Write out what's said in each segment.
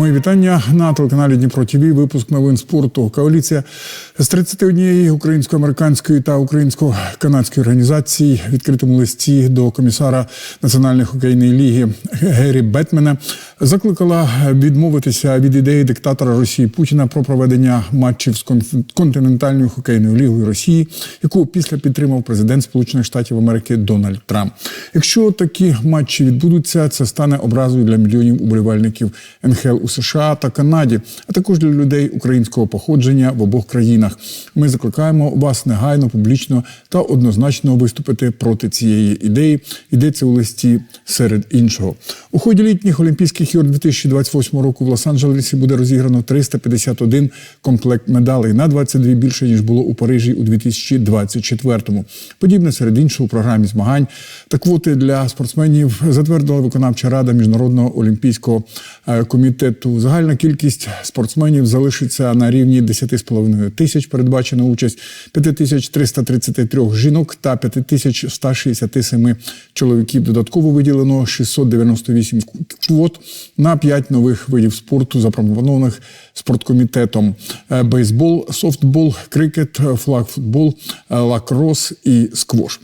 Мої вітання на телеканалі Дніпро ТВ. Випуск новин спорту. Коаліція з 31 українсько-американської та українсько-канадської організації в відкритому листі до комісара Національної хокейної ліги Гері Бетмена закликала відмовитися від ідеї диктатора Росії Путіна про проведення матчів з континентальною хокейною лігою Росії, яку після підтримав президент Сполучених Штатів Америки Дональд Трамп. Якщо такі матчі відбудуться, це стане образою для мільйонів уболівальників НХЛ у США та Канаді, а також для людей українського походження в обох країнах. Ми закликаємо вас негайно, публічно та однозначно виступити проти цієї ідеї. Йдеться у листі серед іншого. У ході літніх Олімпійських ігор 2028 року в Лос-Анджелесі буде розіграно 351 комплект медалей на 22 більше ніж було у Парижі у 2024-му. Подібне серед іншого у програмі змагань та квоти для спортсменів затвердила виконавча рада міжнародного олімпійського е, комітету. Загальна кількість спортсменів залишиться на рівні 10,5 тисяч. Передбачена участь 5333 жінок та 5167 чоловіків. Додатково виділено 698 квот на 5 нових видів спорту, запропонованих спорткомітетом: Е, бейсбол, софтбол, крикет, флагфутбол, е, лакрос і сквош.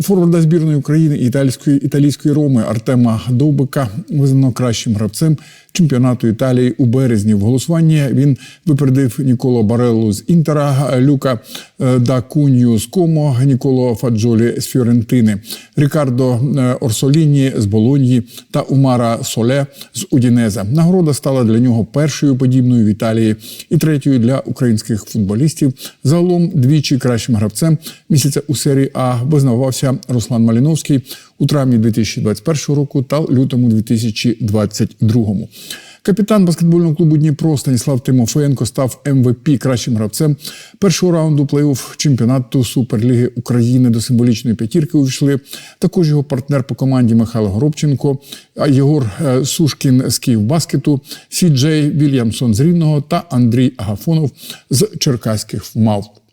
Форварда збірної України і італійської італійської роми Артема Довбика визнано кращим гравцем чемпіонату Італії у березні. В голосуванні він випередив Ніколо Бареллу з Інтера, Люка е, да Кунью з Комо, Ніколо Фаджолі з Фіорентини, Рікардо е, Орсоліні з Болоньї та Умара Соле з Удінеза. Нагорода стала для нього першою подібною в Італії і третьою для українських футболістів. Загалом двічі кращим гравцем місяця у серії А визнавався Руслан Маліновський у травні 2021 року та лютому 2022. Капітан баскетбольного клубу Дніпро Станіслав Тимофеєнко став МВП кращим гравцем першого раунду плей-офф чемпіонату Суперліги України до символічної п'ятірки увійшли. Також його партнер по команді Михайло Горобченко, Єгор е, Сушкін з Київбаскету, Сі Джей Вільямсон з Рівного та Андрій Агафонов з Черкаських МАВ.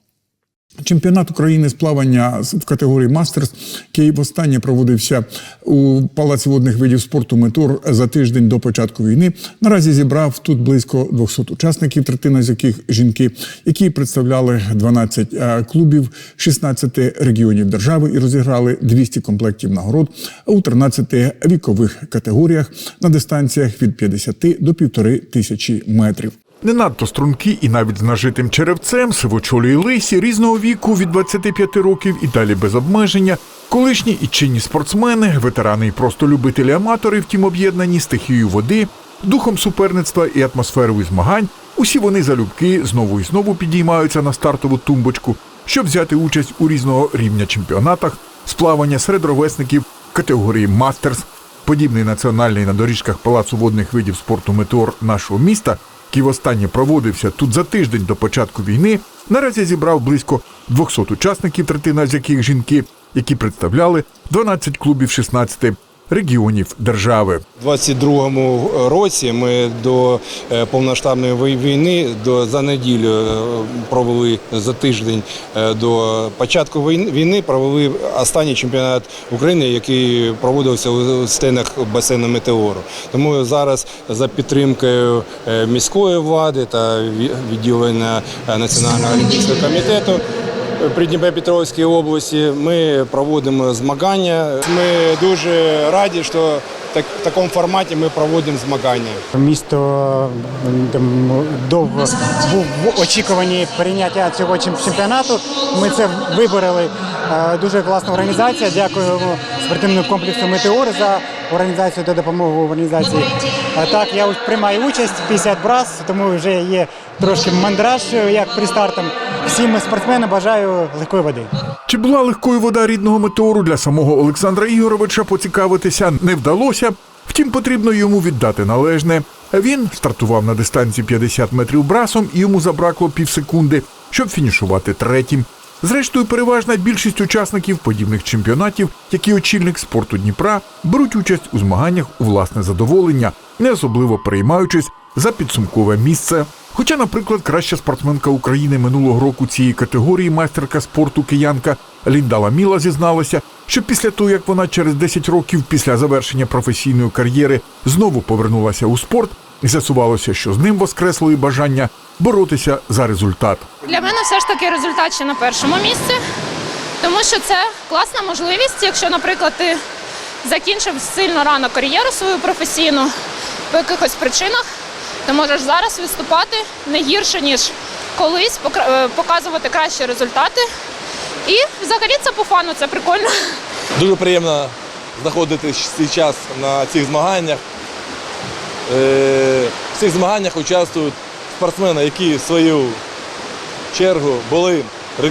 Чемпіонат України з плавання в категорії мастерс, який востаннє проводився у палаці водних видів спорту Метор за тиждень до початку війни. Наразі зібрав тут близько 200 учасників, третина з яких жінки, які представляли 12 е, клубів 16 регіонів держави і розіграли 200 комплектів нагород у 13 вікових категоріях на дистанціях від 50 до півтори тисячі метрів. Не надто стрункі і навіть з нажитим черевцем, сивочолі й лисі різного віку від 25 років і далі без обмеження. Колишні і чинні спортсмени, ветерани і просто любителі-аматори, втім об'єднані стихією води, духом суперництва і атмосферою змагань. Усі вони залюбки знову і знову підіймаються на стартову тумбочку, щоб взяти участь у різного рівня чемпіонатах з плавання серед ровесників категорії мастерс. Подібний національний на доріжках палацу водних видів спорту Метеор нашого міста який востаннє проводився. Тут за тиждень до початку війни, наразі зібрав близько 200 учасників, третина з яких жінки, які представляли 12 клубів 16 регіонів держави. У 22-му році ми до е, повноштабної вій- війни до за неділю е, провели за тиждень е, до початку війни провели останній чемпіонат України, який проводився у стінах басейну Метеору. Тому зараз за підтримкою міської влади та відділення Національного олімпійського комітету. При Дніпропетровській області ми проводимо змагання. Ми дуже раді, що так, в такому форматі ми проводимо змагання. Місто там, довго був в очікуванні прийняття цього чемпіонату. Ми це вибороли. Е, Дуже класна організація. Дякуємо спортивному комплексу Метеор за організацію та допомогу в організації. А Так, я приймаю участь 50 брас, тому вже є трошки мандраж, як при стартам. Всім спортсменам бажаю легкої води. Чи була легкою вода рідного метеору для самого Олександра Ігоровича поцікавитися не вдалося. Втім, потрібно йому віддати належне. Він стартував на дистанції 50 метрів брасом, і йому забракло півсекунди, щоб фінішувати третім. Зрештою, переважна більшість учасників подібних чемпіонатів, як і очільник спорту Дніпра, беруть участь у змаганнях у власне задоволення, не особливо переймаючись за підсумкове місце. Хоча, наприклад, краща спортсменка України минулого року цієї категорії майстерка спорту киянка Ліндала Міла зізналася, що після того, як вона через 10 років після завершення професійної кар'єри знову повернулася у спорт, з'ясувалося, що з ним воскресло і бажання боротися за результат. Для мене все ж таки результат ще на першому місці, тому що це класна можливість, якщо, наприклад, ти закінчив сильно рано кар'єру свою професійну по якихось причинах, ти можеш зараз виступати не гірше, ніж колись, е, показувати кращі результати. І взагалі це по фану, це прикольно. Дуже приємно знаходитись цей час на цих змаганнях. Е, В цих змаганнях участвують спортсмени, які в свою чергу були,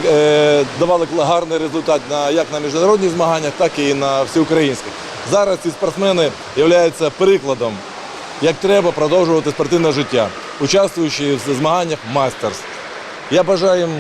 е, давали гарний результат на, як на міжнародних змаганнях, так і на всеукраїнських. Зараз ці спортсмени являються прикладом, як треба продовжувати спортивне життя, участвуючи в змаганнях мастерс. Я бажаю їм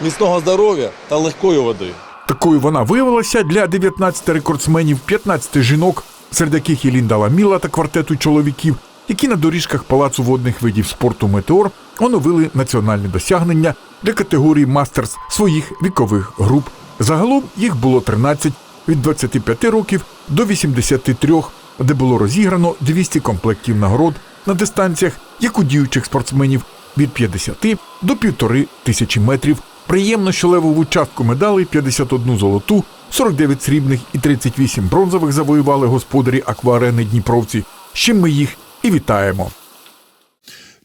міцного здоров'я та легкої води. Такою вона виявилася для 19 рекордсменів, 15 жінок, серед яких і Лінда Ламіла та квартету чоловіків, які на доріжках палацу водних видів спорту Метеор оновили національні досягнення для категорії мастерс своїх вікових груп. Загалом їх було 13 від 25 років до 83, де було розіграно 200 комплектів нагород на дистанціях, як у діючих спортсменів від 50 до півтори тисячі метрів. Приємно, що левову частку медалей 51 золоту, 49 срібних і 38 бронзових завоювали господарі акварени Дніпровці. Чим ми їх і вітаємо.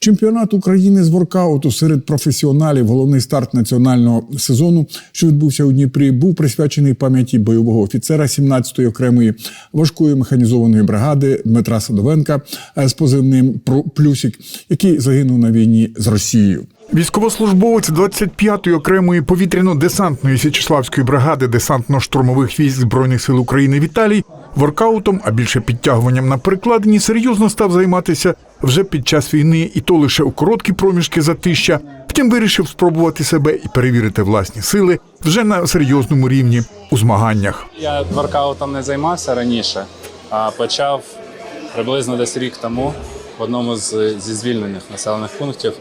Чемпіонат України з воркауту серед професіоналів, головний старт національного сезону, що відбувся у Дніпрі, був присвячений пам'яті бойового офіцера 17-ї окремої важкої механізованої бригади Дмитра Садовенка е, з позивним «Про- Плюсік, який загинув на війні з Росією. Військовослужбовець 25-ї окремої повітряно-десантної Січеславської бригади десантно-штурмових військ Збройних сил України Віталій воркаутом, а більше підтягуванням на перекладині, серйозно став займатися вже під час війни, і то лише у короткі проміжки затища. Втім, вирішив спробувати себе і перевірити власні сили вже на серйозному рівні у змаганнях. Я воркаутом не займався раніше, а почав приблизно десь рік тому в одному з зі звільнених населених пунктів.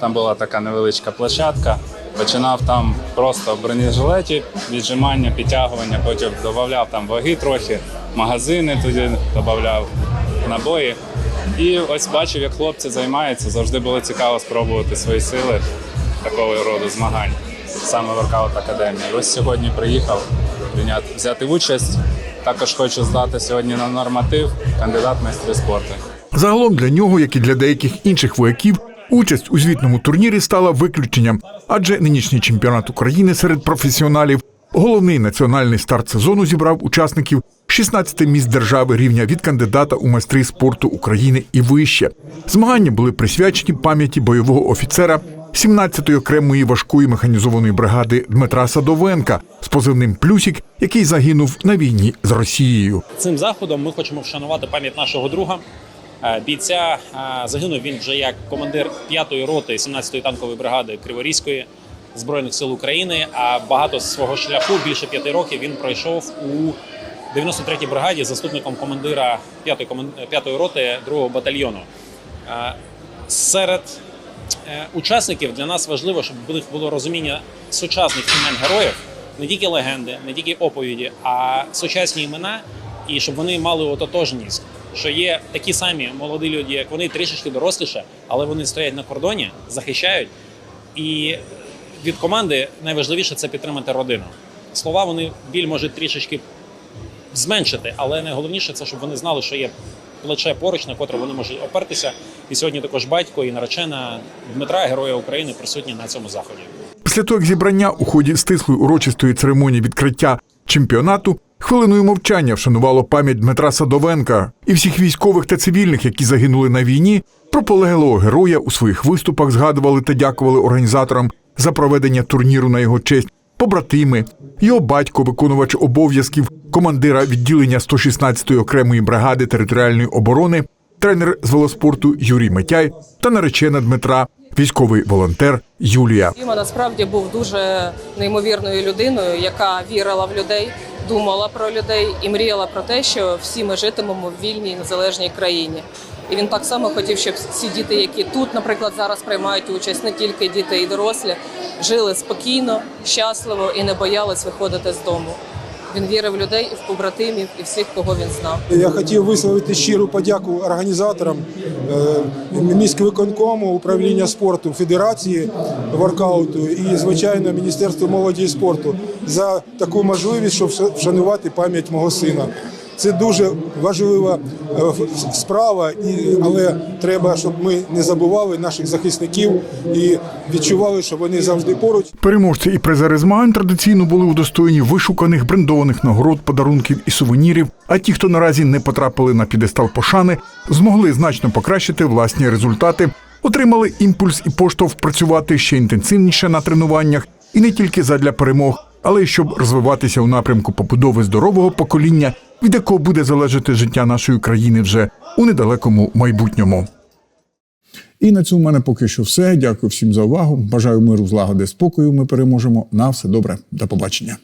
Там була така невеличка площадка. Починав там просто в бронежилеті, віджимання, підтягування, потім додавав там ваги трохи, магазини тоді додавав набої. І ось бачив, як хлопці займаються. Завжди було цікаво спробувати свої сили такого роду змагань, саме воркаут академії. Ось сьогодні приїхав прийняти взяти участь. Також хочу здати сьогодні на норматив кандидат майстри спорту. Загалом для нього, як і для деяких інших вояків, участь у звітному турнірі стала виключенням, адже нинішній чемпіонат України серед професіоналів, головний національний старт сезону зібрав учасників 16 міст держави рівня від кандидата у майстри спорту України і вище. Змагання були присвячені пам'яті бойового офіцера 17-ї окремої важкої механізованої бригади Дмитра Садовенка з позивним Плюсік, який загинув на війні з Росією. Цим заходом ми хочемо вшанувати пам'ять нашого друга. Е, Бійця е, загинув він вже як командир 5-ї роти 17-ї танкової бригади Криворізької збройних сил України. А багато свого шляху більше п'яти років він пройшов у 93-й бригаді заступником командира 5-ї коман- 5-ї роти 2-го батальйону. Е, Серед е, учасників для нас важливо, щоб було розуміння сучасних імен героїв, не тільки легенди, не тільки оповіді, а сучасні імена, і щоб вони мали ототожність. Що є такі самі молоді люди, як вони трішечки доросліше, але вони стоять на кордоні, захищають. І від команди найважливіше це підтримати родину. Слова вони біль можуть трішечки зменшити, але найголовніше це, щоб вони знали, що є плече поруч, на котре вони можуть опертися. І сьогодні також батько і наречена Дмитра, героя України, присутні на цьому заході. Після того, як зібрання у ході стислої урочистої церемонії відкриття чемпіонату хвилиною мовчання вшанувало пам'ять Дмитра Садовенка і всіх військових та цивільних, які загинули на війні, про полеглого героя у своїх виступах згадували та дякували організаторам за проведення турніру на його честь. Побратими, його батько, виконувач обов'язків командира відділення 116-ї окремої бригади територіальної оборони, тренер з велоспорту Юрій Митяй та наречена Дмитра, військовий волонтер Юлія. Діма насправді був дуже неймовірною людиною, яка вірила в людей, думала про людей і мріяла про те, що всі ми житимемо в вільній незалежній країні. І він так само хотів, щоб ці діти, які тут, наприклад, зараз приймають участь, не тільки діти і дорослі, жили спокійно, щасливо і не боялись виходити з дому. Він вірив в людей і в побратимів, і всіх, кого він знав. Я хотів висловити щиру подяку організаторам е, міськвиконкому, управління спорту, федерації воркауту і, звичайно, Міністерству молоді і спорту за таку можливість, щоб вшанувати пам'ять мого сина. Це дуже важлива е, справа, але треба, щоб ми не забували наших захисників і відчували, що вони завжди поруч. Переможці і призери змагань традиційно були удостоєні вишуканих брендованих нагород, подарунків і сувенірів. А ті, хто наразі не потрапили на підестал пошани, змогли значно покращити власні результати, отримали імпульс і поштовх працювати ще інтенсивніше на тренуваннях, і не тільки задля перемог, але й щоб розвиватися у напрямку побудови здорового покоління, від якого буде залежати життя нашої країни вже у недалекому майбутньому. І на цьому в мене поки що все. Дякую всім за увагу. Бажаю миру, злагоди, спокою. Ми переможемо. На все добре. До побачення.